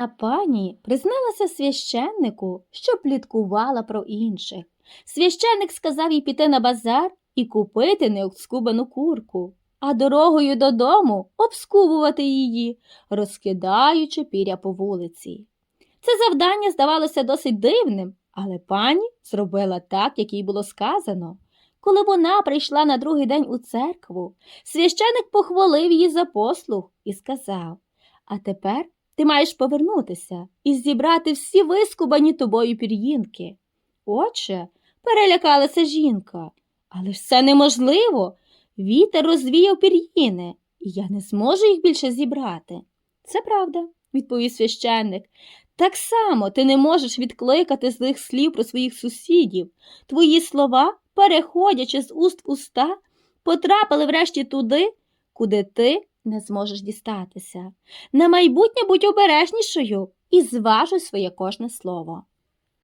А пані призналася священнику, що пліткувала про інших. Священник сказав їй піти на базар і купити необскубану курку, а дорогою додому обскубувати її, розкидаючи піря по вулиці. Це завдання здавалося досить дивним, але пані зробила так, як їй було сказано. Коли вона прийшла на другий день у церкву, священик похвалив її за послуг і сказав: А тепер ти маєш повернутися і зібрати всі вискубані тобою пір'їнки. Отже, перелякалася жінка. Але ж це неможливо. Вітер розвіяв пір'їни, і я не зможу їх більше зібрати. Це правда, відповів священник. Так само ти не можеш відкликати злих слів про своїх сусідів. Твої слова, переходячи з уст в уста, потрапили врешті туди, куди ти не зможеш дістатися. На майбутнє будь обережнішою і зважуй своє кожне слово.